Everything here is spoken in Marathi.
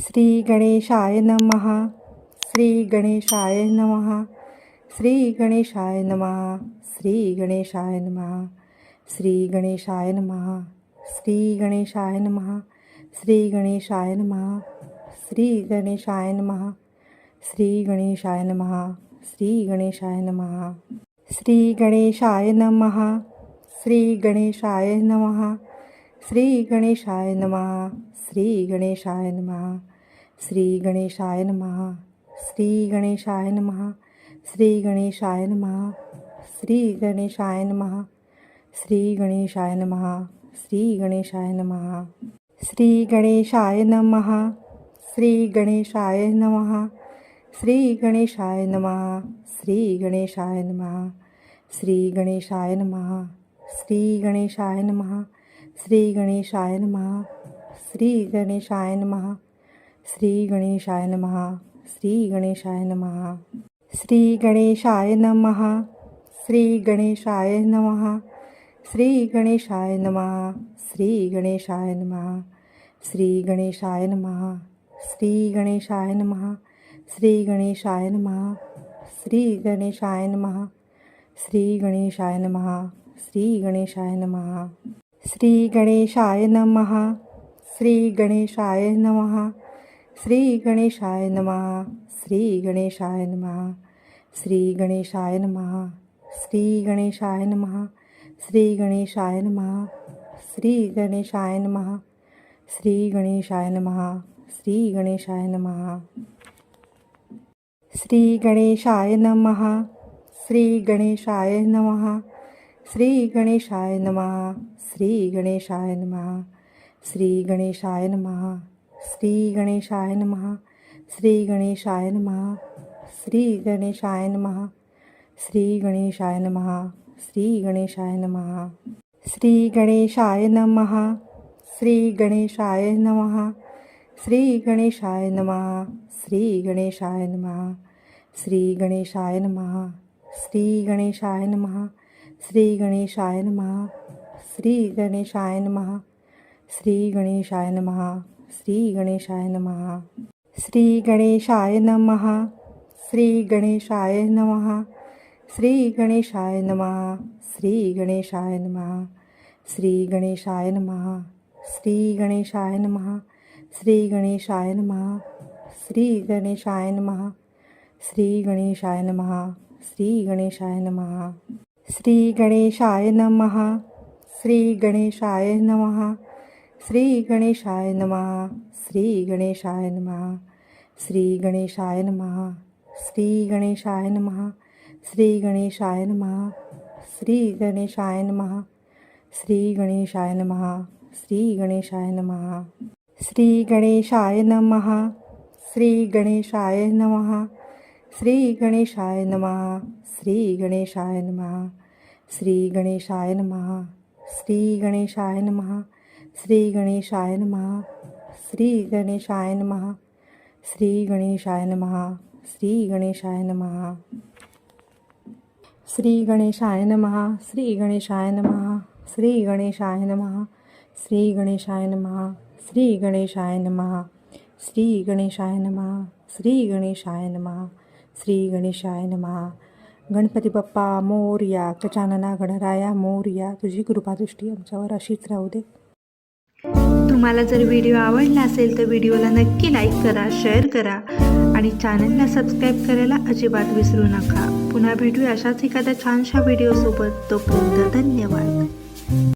श्री गणेशाय नमः श्री गणेशाय नमः श्री गणेशाय नमः श्री गणेशाय नमहा श्री गणेशाय नमहा श्री गणेशाय नमहा श्री गणेशाय नमहा श्री गणेशाय नमहा श्री गणेशाय नमहा श्री गणेशाय नमः श्री गणेशाय नमः श्री गणेशाय नमहा श्री गणेशाय नमहा श्री गणेशाय नमहा श्री गणेशाय नमहा श्री गणेशाय नमहा श्री गणेशाय नमहा श्री गणेशाय नमहा श्री गणेशाय नमहा श्री गणेशाय नमहा श्री गणेशाय नमहा श्री गणेशाय नमहा श्री गणेशाय नमहा श्री गणेशाय नमहा श्री गणेशाय नमहा श्री गणेशाय नमः श्री गणेशाय नमः श्री गणेशाय नमः श्री गणेशाय नमः श्री गणेशाय नमः श्री गणेशाय नमः श्री गणेशाय नमः श्री गणेशाय नमः श्री गणेशाय नमः श्री गणेशाय नमः श्री गणेशाय नमः श्री गणेशाय नमः श्री गणेशाय नमः श्री गणेशाय नमः श्री गणेशाय नमहा श्री गणेशाय नमः श्री गणेशाय नमः श्री गणेशाय नमहा श्री गणेशाय नमहा श्री गणेशाय नमहा श्री गणेशाय नमहा श्री गणेशाय नमः श्री गणेशाय नमहा श्री गणेशाय नमहा श्री गणेशाय नमः श्री गणेशाय नमः श्री गणेशाय नमः श्री गणेशाय नमः श्री गणेशाय नमः श्री गणेशाय नमः श्री गणेशाय नमः श्री गणेशाय नमः श्री गणेशाय नमः श्री गणेशाय नमः श्री गणेशाय नमः श्री गणेशाय नमः श्री गणेशाय नमः श्री गणेशाय नमः श्री गणेशाय नमः श्री गणेशाय नमः श्री गणेशाय नमः श्री गणेशाय नमः श्री गणेशाय नमः श्री गणेशाय नमः श्री गणेशाय नमः श्री गणेशाय नमः श्री गणेशाय नमः श्री गणेशाय नमः श्री गणेशाय नमः श्री गणेशाय नमः श्री गणेशाय नमः श्री गणेशाय नमः श्री गणेशाय नमः श्री गणेशाय नमः श्री गणेशाय नमः श्री गणेशाय नमः श्री गणेशाय नमः श्री गणेशाय नमहा श्री गणेशाय नमः श्री गणेशाय नमहा श्री गणेशाय नमहा श्री गणेशाय नमहा श्री गणेशाय नमहा श्री गणेशाय नमहा श्री गणेशाय नमः श्री गणेशाय नमः श्री गणेशाय नमः श्री गणेशाय नमः श्री गणेशाय नमः श्री गणेशाय नमः श्री गणेशाय नमः श्री गणेशाय नमः श्री गणेशाय नमः श्री गणेशाय नमः श्री गणेशाय नमः श्री गणेशाय नमः श्री गणेशाय नमः श्री गणेशाय नमः श्री गणेशाय नमः श्री गणेशाय नमः श्री गणेशाय नमः श्री गणेशाय नमः श्री गणेशाय नमहा गणपती बाप्पा मोरया गजानना गणराया मोरया तुझी कृपादृष्टी आमच्यावर अशीच राहू दे. तुम्हाला जर व्हिडिओ आवडला असेल तर व्हिडिओला नक्की लाईक करा शेअर करा आणि चॅनलला सबस्क्राईब करायला अजिबात विसरू नका. पुन्हा भेटूया अशाच एखाद्या छानशा व्हिडिओसोबत. तोपर्यंत धन्यवाद.